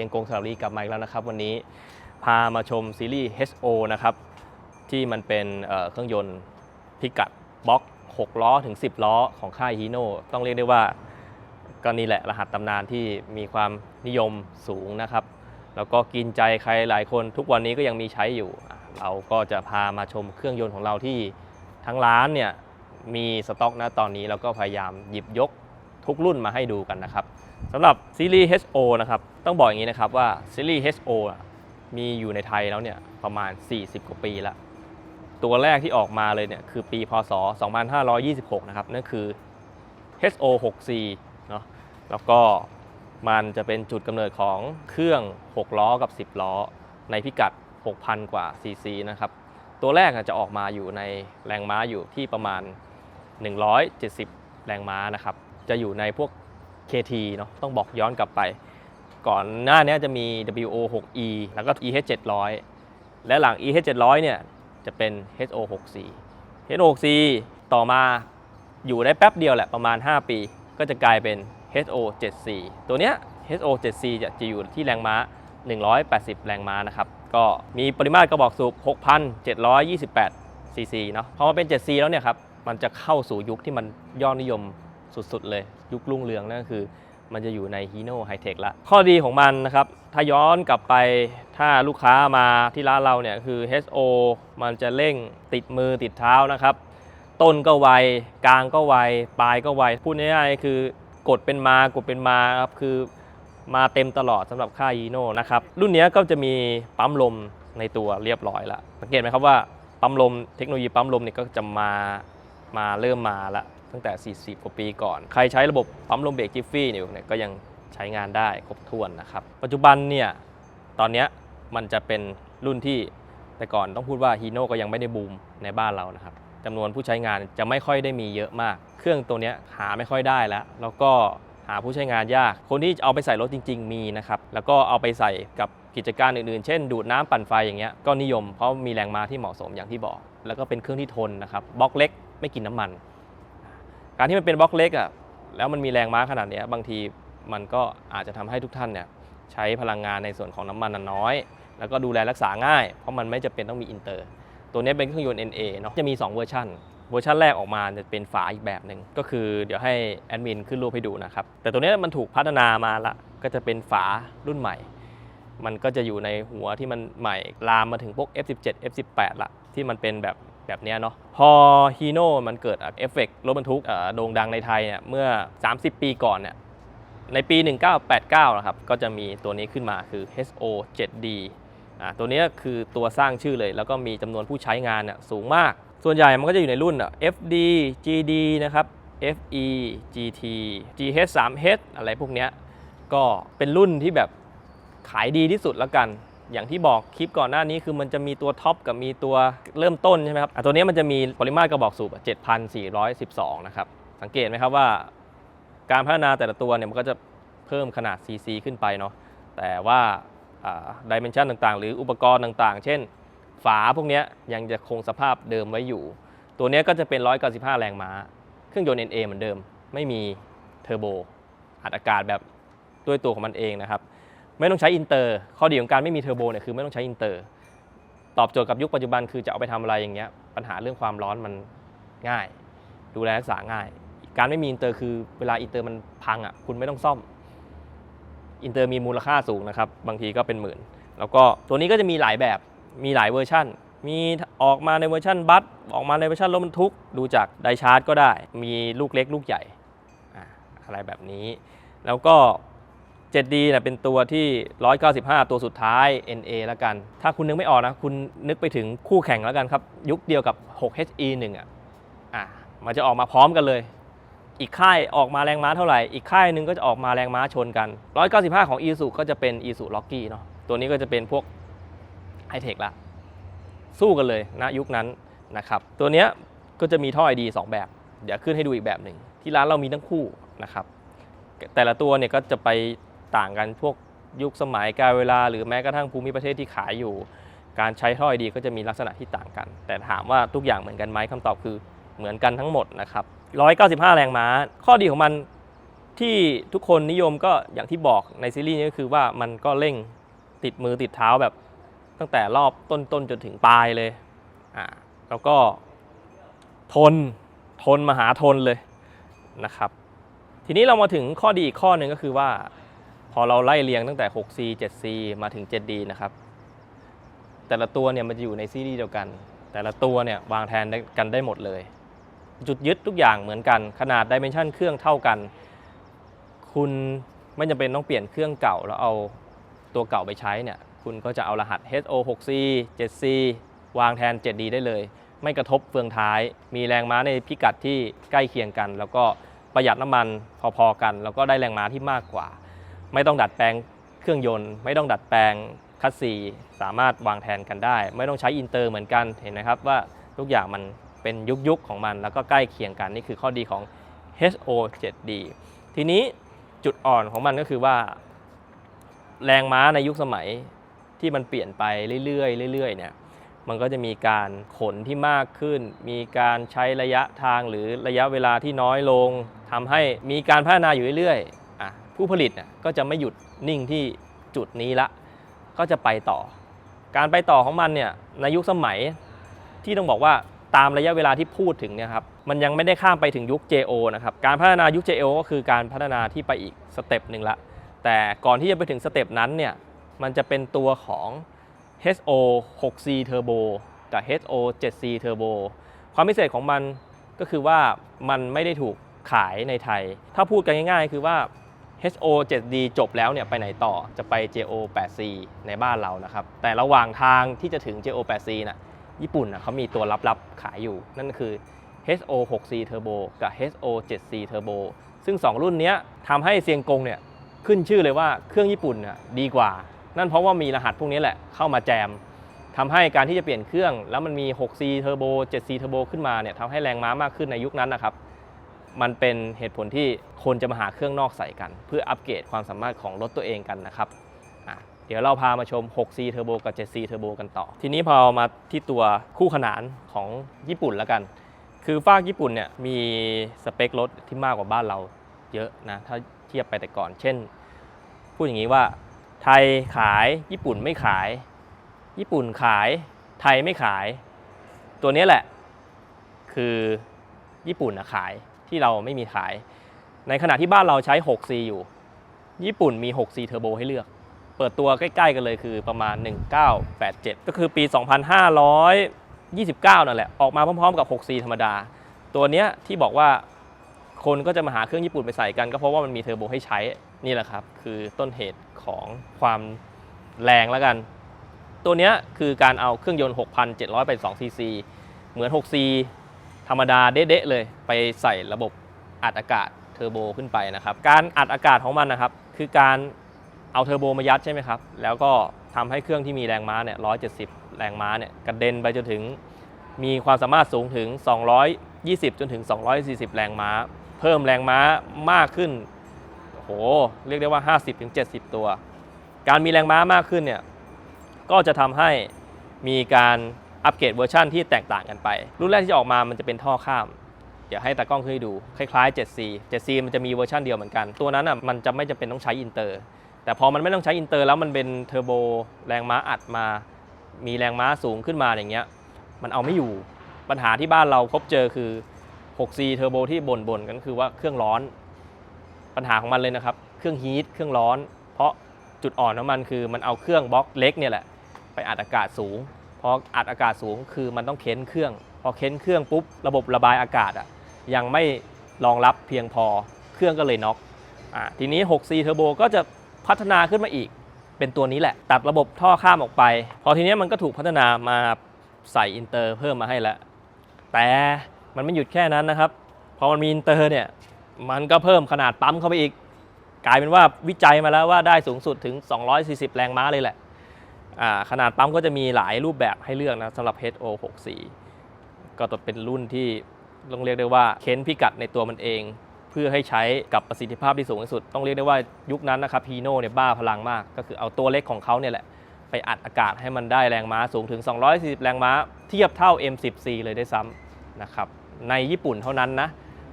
ซียงกงสระบุรีกลับมาอีกแล้วนะครับ วันนี้พามาชมซีรีส์ HO นะครับ ที่มันเป็นเครื่องยนต์พิกัดบล็อก 6 ล้อถึง 10 ล้อของค่ายฮีโน่ต้องเรียกได้ว่าก็นี่แหละรหัสตำนานที่มีความนิยมสูงนะครับ แล้วก็กินใจใครหลายคนทุกวันนี้ก็ยังมีใช้อยู่ เราก็จะพามาชมเครื่องยนต์ของเราที่ทั้งร้านเนี่ยมีสต็อกนะตอนนี้แล้วก็พยายามหยิบยก ทุกรุ่นมาให้ดูกันนะครับสำหรับซีรีส์ HO นะครับต้องบอกอย่างนี้นะครับว่าซีรีส์ HO มีอยู่ในไทยแล้วเนี่ยประมาณ 40 กว่าปีล้วตัวแรกที่ออกมาเลยเนี่ยคือปีพศ 2526 นะครับนั่นคือ HO 6 c เนาะแล้วก็มันจะเป็นจุดกำเนิดของเครื่อง 6 ล้อกับ 10 ล้อ ในพิกัด 6,000 กว่าซีซีนะครับตัวแรกจะออกมาอยู่ในแรงม้าอยู่ที่ประมาณ 170 แรงม้านะครับ จะอยู่ในพวก KT เนาะต้องบอกย้อนกลับไป ก่อนหน้านี้จะมี WO 6E แล้วก็ EH 700 และหลัง EH 700 เนี่ยจะเป็น HO 6 4 HO 6 4ต่อมาอยู่ได้แป๊บเดียวแหละประมาณ 5 ปี ก็จะกลายเป็น HO 7 4ตัวเนี้ย HO 7 4จะจะอยู่ที่แรงม้า 180 แรงม้านะครับ ก็มีปริมาตรกระบอกสูบ 6,728 ซีซีเนาะพอมาเป็น 7C แล้วเนี่ยครับ มันจะเข้าสู่ยุคที่มันยอดนิยม สุดๆ เลย ยุครุ่งเรืองนั่นก็คือ มันจะอยู่ใน Hino High Tech ละข้อดีของมันนะครับ ถ้าย้อนกลับไปถ้าลูกค้ามาที่ร้านเราเนี่ยคือ HO มันจะเร่งติดมือติดเท้านะครับ ต้นก็ไว กลางก็ไว ปลายก็ไว พูดง่ายๆคือกดเป็นมากดเป็นมาครับคือมาเต็มตลอดสำหรับค่าย Hino นะครับรุ่นนี้ก็จะมีปั๊มลมในตัวเรียบร้อยละสังเกตไหมครับว่าปั๊มลมเทคโนโลยีปั๊มลมเนี่ยก็จะมามาเริ่มมาละ ตั้งแต่ 40 กว่าปีก่อน ใครใช้ระบบปั๊มลมเบรกจิฟฟี่อยู่เนี่ยก็ยังใช้งานได้ครบถ้วนนะครับ ปัจจุบันเนี่ยตอนนี้มันจะเป็นรุ่นที่แต่ก่อนต้องพูดว่าฮีโน่ก็ยังไม่ได้บูมในบ้านเรานะครับจำนวนผู้ใช้งานจะไม่ค่อยได้มีเยอะมาก เครื่องตัวเนี้ยหาไม่ค่อยได้แล้ว แล้วก็หาผู้ใช้งานยาก คนที่เอาไปใส่รถจริง ๆ มีนะครับ แล้วก็เอาไปใส่กับกิจการอื่นๆ เช่น ดูดน้ำปั่นไฟอย่างเงี้ย ก็นิยมเพราะมีแรงม้าที่เหมาะสมอย่างที่บอก แล้วก็เป็นเครื่องที่ทนนะครับ บล็อกเล็ก ไม่กินน้ำมัน การที่มันเป็นบล็อกเล็กอะแล้วมันมีแรงม้าขนาดนี้บางทีมันก็อาจจะทำให้ทุกท่านเนี่ยใช้พลังงานในส่วนของน้ำมันน้อย แล้วก็ดูแลรักษาง่าย เพราะมันไม่จำเป็นต้องมีอินเตอร์ ตัวนี้เป็นเครื่องยนต์ NA เนาะจะมี 2 เวอร์ชันเวอร์ชันแรกออกมาจะเป็นฝาอีกแบบหนึ่งก็คือเดี๋ยวให้แอดมินขึ้นรูปให้ดูนะครับ แต่ตัวนี้มันถูกพัฒนามาละก็จะเป็นฝารุ่นใหม่ มันก็จะอยู่ในหัวที่มันใหม่ลามมาถึงพวก F17 F18 ละที่มันเป็นแบบ แบบนี้เนาะพอฮีโน่มันเกิดเอฟเฟกต์รถบรรทุกโด่งดังในไทยเนี่ยเมื่อ 30 ปีก่อนเนี่ยในปี 1989 นะครับ ก็จะมีตัวนี้ขึ้นมาคือ HO 7D อ่าตัวนี้คือตัวสร้างชื่อเลย แล้วก็มีจำนวนผู้ใช้งานเนี่ยสูงมาก ส่วนใหญ่มันก็จะอยู่ในรุ่น FD GD นะครับ FE GT GH 3H อะไรพวกนี้ก็เป็นรุ่นที่แบบขายดีที่สุดแล้วกัน อย่างที่บอกคลิปก่อนหน้านี้คือมันจะมีตัวท็อปกับมีตัวเริ่มต้นใช่ไหมครับตัวนี้มันจะมีปริมาตรกระบอกสูบ 7,412 นะครับ สังเกตไหมครับว่า การพัฒนาแต่ละตัวเนี่ยมันก็จะเพิ่มขนาด CC ขึ้นไปเนาะแต่ว่าดิเมนชันต่างๆ หรืออุปกรณ์ต่างๆ เช่น ฝาพวกนี้ยังจะคงสภาพเดิมไว้อยู่ ตัวนี้ก็จะเป็น 195 แรงม้า เครื่องยนต์ NA เหมือนเดิม ไม่มีเทอร์โบอัดอากาศแบบด้วยตัวของมันเองนะครับ ไม่ต้องใช้อินเตอร์ข้อดีของการไม่มีเทอร์โบเนี่ยคือไม่ต้องใช้อินเตอร์ตอบโจทย์กับยุคปัจจุบันคือจะเอาไปทำอะไรอย่างเงี้ยปัญหาเรื่องความร้อนมันง่าย ดูแลรักษาง่าย การไม่มีอินเตอร์คือเวลาอินเตอร์มันพังอะคุณไม่ต้องซ่อมอินเตอร์มีมูลค่าสูงนะครับบางทีก็เป็นหมื่น แล้วก็ตัวนี้ก็จะมีหลายแบบมีหลายเวอร์ชั่น มีออกมาในเวอร์ชันบัสออกมาในเวอร์ชันรถบรรทุกดูจากไดชาร์จก็ได้ มีลูกเล็กลูกใหญ่อะไรแบบนี้ แล้วก็ 7D นะเป็นตัวที่ 195 ตัวสุดท้าย NA แล้วกัน ถ้าคุณนึกไม่ออกนะ คุณนึกไปถึงคู่แข่งแล้วกันครับ ยุคเดียวกับ 6HE1 อะอะ มันจะออกมาพร้อมกันเลย อีกค่ายออกมาแรงม้าเท่าไหร่ อีกค่ายหนึ่งก็จะออกมาแรงม้าชนกัน 195 ของ e s u ก็จะเป็น e s u Rocky เนาะ ตัวนี้ก็จะเป็นพวกไฮเทคละ สู้กันเลยณยุคนั้นนะครับ ตัวเนี้ยก็จะมีท่อ ID 2 แบบ เดี๋ยวขึ้นให้ดูอีกแบบหนึ่ง ที่ร้านเรามีทั้งคู่นะครับ แต่ละตัวเนี่ยก็จะไป ต่างกันพวกยุคสมัยการเวลา หรือแม้กระทั่งภูมิประเทศที่ขายอยู่ การใช้ท่อไอดีก็จะมีลักษณะที่ต่างกัน แต่ถามว่าทุกอย่างเหมือนกันไหมคำตอบคือเหมือนกันทั้งหมดนะครับ195 แรงม้า ข้อดีของมันที่ทุกคนนิยมก็อย่างที่บอกในซีรีส์นี้ก็คือว่ามันก็เร่งติดมือติดเท้าแบบตั้งแต่รอบต้นๆจนถึงปลายเลยอ่าแล้วก็ทนทนมหาทนเลยนะครับ ทีนี้เรามาถึงข้อดีอีกข้อหนึ่งก็คือว่า พอเราไล่เรียงตั้งแต่ 6C 7C มาถึง 7D นะครับ แต่ละตัวเนี่ยมันจะอยู่ในซีรีส์เดียวกัน แต่ละตัวเนี่ยวางแทนกันได้หมดเลย จุดยึดทุกอย่างเหมือนกัน ขนาดดิเมนชันเครื่องเท่ากัน คุณไม่จำเป็นต้องเปลี่ยนเครื่องเก่าแล้วเอาตัวเก่าไปใช้เนี่ย คุณก็จะเอารหัส HO 6C 7C วางแทน 7D ได้เลย ไม่กระทบเฟืองท้าย มีแรงม้าในพิกัดที่ใกล้เคียงกัน แล้วก็ประหยัดน้ำมันพอๆกัน แล้วก็ได้แรงม้าที่มากกว่า ไม่ต้องดัดแปลงเครื่องยนต์ ไม่ต้องดัดแปลงคัสซีสามารถวางแทนกันได้ ไม่ต้องใช้อินเตอร์เหมือนกันเห็นไหมครับว่าทุกอย่างมันเป็นยุคยุคของมัน แล้วก็ใกล้เคียงกันนี่คือข้อดีของ HO 7D ทีนี้จุดอ่อนของมันก็คือว่า แรงม้าในยุคสมัยที่มันเปลี่ยนไปเรื่อยๆเรื่อยๆเนี่ยมันก็จะมีการขนที่มากขึ้น มีการใช้ระยะทางหรือระยะเวลาที่น้อยลงทำให้มีการพัฒนาอยู่เรื่อย ผู้ผลิตก็จะไม่หยุดนิ่งที่จุดนี้ละ ก็จะไปต่อ การไปต่อของมันเนี่ยในยุคสมัยที่ต้องบอกว่าตามระยะเวลาที่พูดถึงเนี่ยครับมันยังไม่ได้ข้ามไปถึงยุค JO นะครับการพัฒนายุค JO ก็คือการพัฒนาที่ไปอีกสเต็ปหนึ่งละแต่ก่อนที่จะไปถึงสเต็ปนั้นเนี่ยมันจะเป็นตัวของ HO 6C Turbo กับ HO 7C Turbo ความพิเศษของมันก็คือว่ามันไม่ได้ถูกขายในไทย ถ้าพูดกันง่ายๆ คือว่า HO 7D จบแล้วเนี่ยไปไหนต่อจะไป JO 8C ในบ้านเรานะครับ แต่ระหว่างทางที่จะถึง JO 8C น่ะญี่ปุ่นน่ะเขามีตัวลับๆขายอยู่ นั่นคือ HO 6C Turbo กับ HO 7C Turbo ซึ่ง 2 รุ่นนี้ทำให้เซียงกงเนี่ยขึ้นชื่อเลยว่าเครื่องญี่ปุ่นน่ะดีกว่า นั่นเพราะว่ามีรหัสพวกนี้แหละเข้ามาแจมทำให้การที่จะเปลี่ยนเครื่อง แล้วมันมี 6C Turbo 7C Turbo ขึ้นมาเนี่ยทำให้แรงม้ามากขึ้นในยุคนั้นนะครับ มันเป็นเหตุผลที่คนจะมาหาเครื่องนอกใส่กัน เพื่ออัปเกรดความสามารถของรถตัวเองกันนะครับเดี๋ยวเราพามาชม 6C Turbo กับ 7C Turbo กันต่อ ทีนี้พอมาที่ตัวคู่ขนานของญี่ปุ่นแล้วกัน คือฝากญี่ปุ่นเนี่ยมีสเปครถที่มากกว่าบ้านเราเยอะนะ ถ้าเทียบไปแต่ก่อน เช่น พูดอย่างนี้ว่า ไทยขายญี่ปุ่นไม่ขาย ญี่ปุ่นขายไทยไม่ขาย ตัวนี้แหละ คือญี่ปุ่นนะขาย ที่เราไม่มีขาย ในขณะที่บ้านเราใช้ 6C อยู่ ญี่ปุ่นมี 6C Turbo ให้เลือก เปิดตัวใกล้ๆกันเลยคือประมาณ 1987 ก็คือปี 2529 นั่นแหละ ออกมาพร้อมๆกับ 6C ธรรมดา ตัวเนี้ยที่บอกว่าคนก็จะมาหาเครื่องญี่ปุ่นไปใส่กัน ก็เพราะว่ามันมีเทอร์โบให้ใช้นี่แหละครับ คือต้นเหตุของความแรงแล้วกัน ตัวเนี้ยคือการเอาเครื่องยนต์ 6,782ซีซีเหมือน 6C ธรรมดาเด๊ะๆเลย ไปใส่ระบบอัดอากาศเทอร์โบขึ้นไปนะครับ การอัดอากาศของมันนะครับ คือการเอาเทอร์โบมายัดใช่ไหมครับ แล้วก็ทำให้เครื่องที่มีแรงม้าเนี่ย170แรงม้าเนี่ยกระเด็นไปจนถึง มีความสามารถสูงถึง 220 จนถึง 240 แรงม้า เพิ่มแรงม้ามากขึ้นโอ้โหเรียกได้ว่า 50ถึง70 ตัว การมีแรงม้ามากขึ้นเนี่ยก็จะทำให้มีการ อัปเกรดเวอร์ชันที่แตกต่างกันไป รุ่นแรกที่ออกมามันจะเป็นท่อข้าม เดี๋ยวให้ตากล้องขึ้นให้ดู คล้ายๆ 7C 7C มันจะมีเวอร์ชันเดียวเหมือนกัน ตัวนั้นอะมันจะไม่จำเป็นต้องใช้อินเตอร์ แต่พอมันไม่ต้องใช้อินเตอร์แล้วมันเป็นเทอร์โบแรงม้าอัดมา มีแรงม้าสูงขึ้นมาอย่างเงี้ย มันเอาไม่อยู่ ปัญหาที่บ้านเราพบเจอคือ 6C เทอร์โบที่บ่นๆกันคือว่าเครื่องร้อน ปัญหาของมันเลยนะครับ เครื่องฮีท เครื่องร้อน เพราะจุดอ่อนของมันคือมันเอาเครื่องบล็อกเล็กเนี่ยแหละไปอัดอากาศสูง พออัดอากาศสูงคือมันต้องเค้นเครื่อง พอเค้นเครื่องปุ๊บระบบระบายอากาศอะยังไม่รองรับเพียงพอเครื่องก็เลยน็อกอะทีนี้ 6C Turbo ก็จะพัฒนาขึ้นมาอีก เป็นตัวนี้แหละ ตัดระบบท่อข้ามออกไป พอทีนี้มันก็ถูกพัฒนามาใส่อินเตอร์เพิ่มมาให้แล้ว แต่มันไม่หยุดแค่นั้นนะครับ พอมันมีอินเตอร์เนี่ยมันก็เพิ่มขนาดปั๊มเข้าไปอีก กลายเป็นว่าวิจัยมาแล้วว่าได้สูงสุดถึง 240 แรงม้าเลยแหละ ขนาดปั๊มก็จะมีหลายรูปแบบให้เลือกนะสำหรับ HO 64 ก็ต้องเป็นรุ่นที่ต้องเรียกได้ว่าเค้นพิกัดในตัวมันเอง เพื่อให้ใช้กับประสิทธิภาพที่สูงที่สุด ต้องเรียกได้ว่ายุคนั้นนะครับพีโน่เนี่ยบ้าพลังมาก ก็คือเอาตัวเล็กของเขาเนี่ยแหละ ไปอัดอากาศให้มันได้แรงม้าสูงถึง 240 แรงม้า เทียบเท่า M10C เลยได้ซ้ำนะครับในญี่ปุ่นเท่านั้นนะ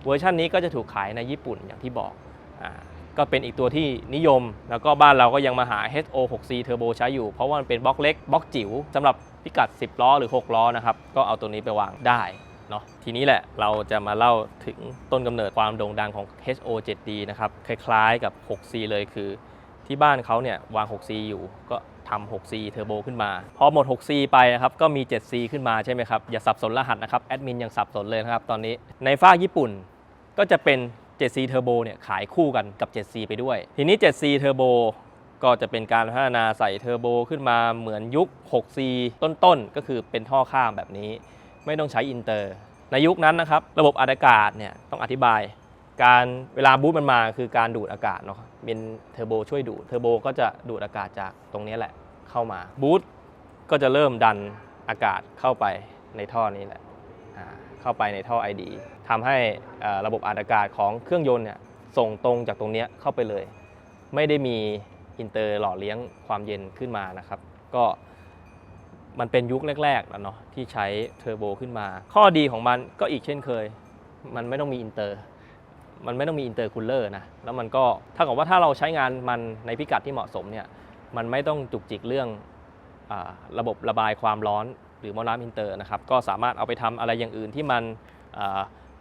เวอร์ชันนี้ก็จะถูกขายในญี่ปุ่นอย่างที่บอกอ่า ก็เป็นอีกตัวที่นิยม แล้วก็บ้านเราก็ยังมาหา HO6C Turbo ใช้อยู่ เพราะว่ามันเป็นบล็อกเล็กบล็อกจิ๋วสำหรับพิกัด 10 ล้อหรือ 6 ล้อนะครับ ก็เอาตัวนี้ไปวางได้เนาะทีนี้แหละเราจะมาเล่าถึงต้นกำเนิดความโด่งดังของ HO7D นะครับ คล้ายๆกับ 6C เลยคือ ที่บ้านเขาเนี่ยวาง 6C อยู่ก็ทำ 6C Turbo ขึ้นมา พอหมด 6C ไปนะครับ ก็มี 7C ขึ้นมาใช่ไหมครับ อย่าสับสนรหัสนะครับ แอดมินยังสับสนเลยนะครับตอนนี้ ในฝ้าญี่ปุ่นก็จะเป็น 7C Turbo เนี่ยขายคู่กันกับ 7C ไปด้วย ทีนี้ 7C Turbo ก็จะเป็นการพัฒนาใส่เทอร์โบขึ้นมาเหมือนยุค 6C ต้นๆ ก็คือเป็นท่อข้ามแบบนี้ ไม่ต้องใช้อินเตอร์ ในยุคนั้นนะครับ ระบบอัดอากาศเนี่ยต้องอธิบาย การเวลาบูตมันมาคือการดูดอากาศเนาะเป็นเทอร์โบช่วยดูดเทอร์โบก็จะดูดอากาศจากตรงนี้แหละเข้ามาบูตก็จะเริ่มดันอากาศเข้าไปในท่อนี้แหละ เข้าไปในท่อ ID ทำให้ระบบอัดอากาศของเครื่องยนต์เนี่ยส่งตรงจากตรงนี้เข้าไปเลย ไม่ได้มีอินเตอร์หล่อเลี้ยงความเย็นขึ้นมานะครับ ก็มันเป็นยุคแรกๆแล้วเนาะที่ใช้เทอร์โบขึ้นมา ข้อดีของมันก็อีกเช่นเคย มันไม่ต้องมีอินเตอร์ มันไม่ต้องมีอินเตอร์คูลเลอร์นะ แล้วมันก็ถ้ากับว่าถ้าเราใช้งานมันในพิกัดที่เหมาะสมเนี่ย มันไม่ต้องจุกจิกเรื่องอาระบบระบายความร้อน หรือหมอน้ำอินเตอร์นะครับก็สามารถเอาไปทำอะไรอย่างอื่นที่มัน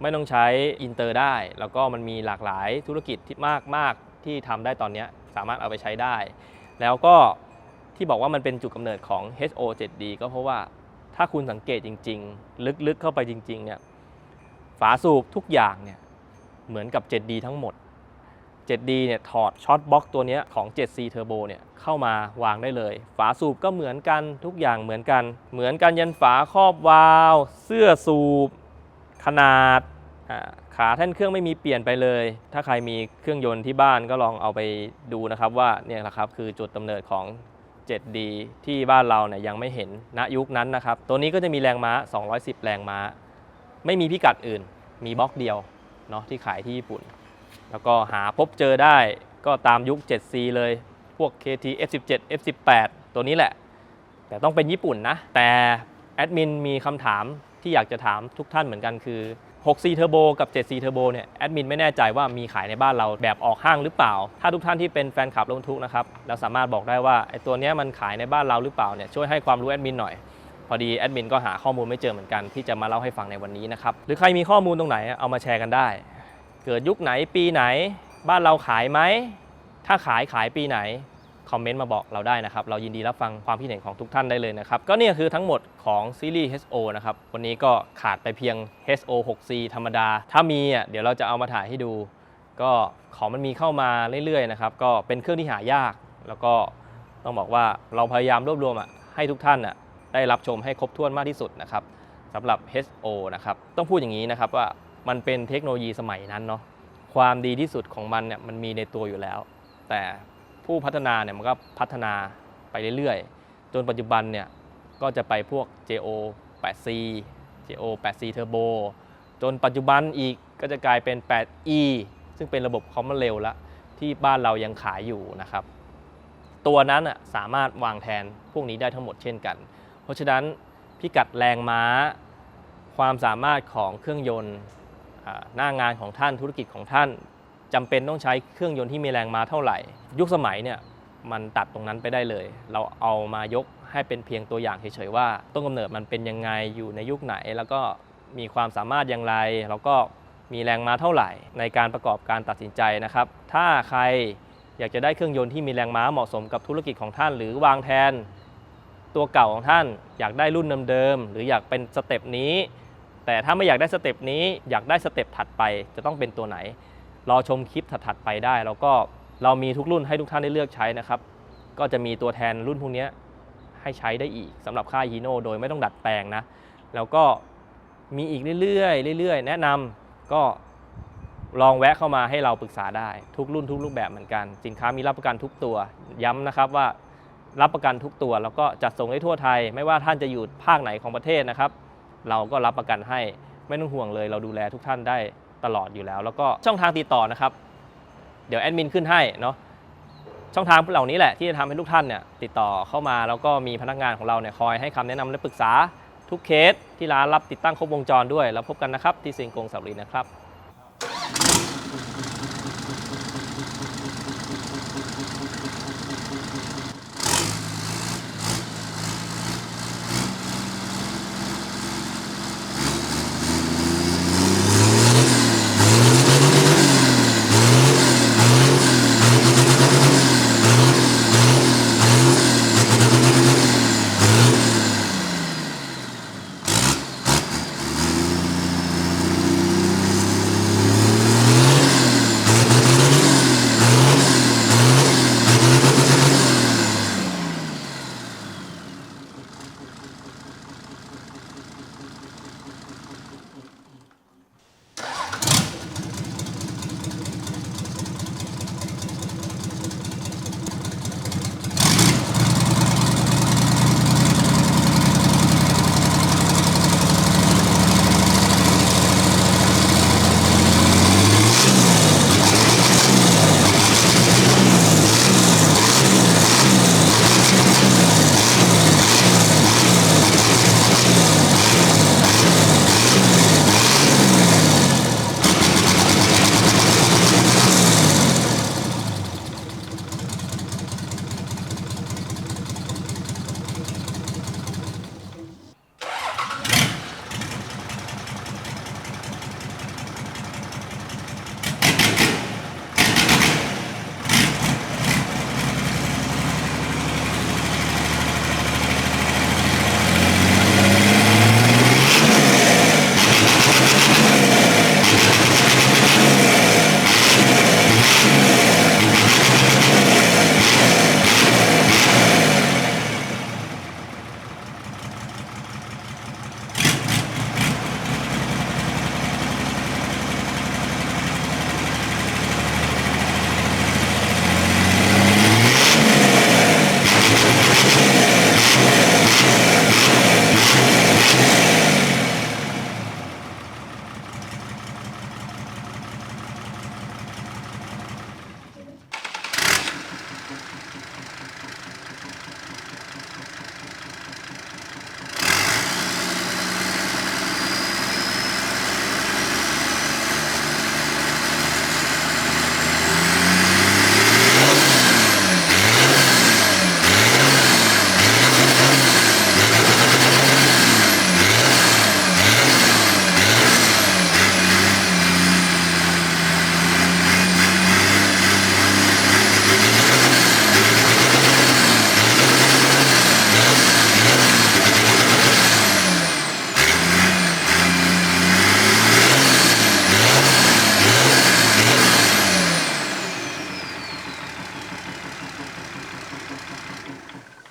ไม่ต้องใช้อินเตอร์ได้ แล้วก็มันมีหลากหลายธุรกิจที่มากมากที่ทำได้ตอนนี้สามารถเอาไปใช้ได้ แล้วก็ที่บอกว่ามันเป็นจุดกำเนิดของ HO7D ก็เพราะว่าถ้าคุณสังเกตจริง ๆ ลึกๆเข้าไปจริงๆเนี่ยฝาสูบทุกอย่างเนี่ยเหมือนกับ 7D ทั้งหมด 7D เนี่ยถอดช็อตบ็อกตัวนี้ของ 7C Turbo เนี่ยเข้ามาวางได้เลย ฝาสูบก็เหมือนกันทุกอย่างเหมือนกัน เหมือนกันยันฝาครอบวาล์วเสื้อสูบ ขนาดขาแท่นเครื่องไม่มีเปลี่ยนไปเลย ถ้าใครมีเครื่องยนต์ที่บ้านก็ลองเอาไปดูนะครับว่าเนี่ยแหละครับคือจุดกำเนิดของ 7D ที่บ้านเราเนี่ยยังไม่เห็นณยุคนั้นนะครับ ตัวนี้ก็จะมีแรงม้า 210 แรงม้า ไม่มีพิกัดอื่น มีบล็อกเดียวเนาะที่ขายที่ญี่ปุ่น แล้วก็หาพบเจอได้ก็ตามยุค 7C เลย พวก KT F17 F18 ตัวนี้แหละ แต่ต้องเป็นญี่ปุ่นนะ แต่แอดมินมีคำถามที่อยากจะถามทุกท่านเหมือนกันคือ 6C Turbo กับ 7C Turbo เนี่ยแอดมินไม่แน่ใจว่ามีขายในบ้านเราแบบออกห้างหรือเปล่า ถ้าทุกท่านที่เป็นแฟนคลับรถบรรทุกนะครับแล้วสามารถบอกได้ว่าไอ้ตัวนี้มันขายในบ้านเราหรือเปล่าเนี่ยช่วยให้ความรู้แอดมินหน่อย พอดีแอดมินก็หาข้อมูลไม่เจอเหมือนกันที่จะมาเล่าให้ฟังในวันนี้นะครับหรือใครมีข้อมูลตรงไหนเอามาแชร์กันได้ เกิดยุคไหนปีไหน บ้านเราขายไหม ถ้าขายขายปีไหน คอมเมนต์มาบอกเราได้นะครับ เรายินดีรับฟังความคิดเห็นของทุกท่านได้เลยนะครับ ก็เนี่ยคือทั้งหมดของซีรีส์ HO นะครับ วันนี้ก็ขาดไปเพียง HO 6C ธรรมดา ถ้ามีอะเดี๋ยวเราจะเอามาถ่ายให้ดู ก็ของมันมีเข้ามาเรื่อยๆนะครับ ก็เป็นเครื่องที่หายาก แล้วก็ต้องบอกว่าเราพยายามรวบรวมอะให้ทุกท่านอะได้รับชมให้ครบถ้วนมากที่สุดนะครับสำหรับ HO นะครับ ต้องพูดอย่างนี้นะครับว่า มันเป็นเทคโนโลยีสมัยนั้นเนาะความดีที่สุดของมันเนี่ยมันมีในตัวอยู่แล้ว แต่ผู้พัฒนาเนี่ยมันก็พัฒนาไปเรื่อยๆ จนปัจจุบันเนี่ยก็จะไปพวก JO 8C JO 8C Turbo จนปัจจุบันอีกก็จะกลายเป็น 8E ซึ่งเป็นระบบคอมมอนเร็วละที่บ้านเรายังขายอยู่นะครับ ตัวนั้นอะสามารถวางแทนพวกนี้ได้ทั้งหมดเช่นกัน เพราะฉะนั้นพิกัดแรงม้า ความสามารถของเครื่องยนต์ หน้างานของท่านธุรกิจของท่านจำเป็นต้องใช้เครื่องยนต์ที่มีแรงม้าเท่าไหร่ ยุคสมัยเนี่ยมันตัดตรงนั้นไปได้เลย เราเอามายกให้เป็นเพียงตัวอย่างเฉยๆว่า ต้นกำเนิดมันเป็นยังไงอยู่ในยุคไหน แล้วก็มีความสามารถอย่างไร แล้วก็มีแรงม้าเท่าไหร่ ในการประกอบการตัดสินใจนะครับ ถ้าใครอยากจะได้เครื่องยนต์ที่มีแรงม้าเหมาะสมกับธุรกิจของท่าน หรือวางแทนตัวเก่าของท่าน อยากได้รุ่นเดิมๆหรืออยากเป็นสเต็ปนี้ แต่ถ้าไม่อยากได้สเต็ปนี้อยากได้สเต็ปถัดไปจะต้องเป็นตัวไหน รอชมคลิปถัดๆไปได้ แล้วก็เรามีทุกรุ่นให้ทุกท่านได้เลือกใช้นะครับ ก็จะมีตัวแทนรุ่นพวกนี้ให้ใช้ได้อีกสำหรับค่ายฮีโน่โดยไม่ต้องดัดแปลงนะ แล้วก็มีอีกเรื่อยๆเรื่อยๆ แนะนำก็ลองแวะเข้ามาให้เราปรึกษาได้ ทุกรุ่นทุกรูปแบบเหมือนกัน สินค้ามีรับประกันทุกตัว ย้ำนะครับว่ารับประกันทุกตัว แล้วก็จัดส่งได้ทั่วไทย ไม่ว่าท่านจะอยู่ภาคไหนของประเทศนะครับ เราก็รับประกันให้ไม่ต้องห่วงเลย เราดูแลทุกท่านได้ตลอดอยู่แล้ว แล้วก็ช่องทางติดต่อนะครับ เดี๋ยวแอดมินขึ้นให้เนาะช่องทางเหล่านี้แหละที่จะทำให้ทุกท่านเนี่ยติดต่อเข้ามาแล้วก็มีพนักงานของเราเนี่ยคอยให้คำแนะนำและปรึกษาทุกเคสที่ร้านรับติดตั้งครบวงจรด้วย แล้วพบกันนะครับที่สิงห์กงสาวรีนะครับ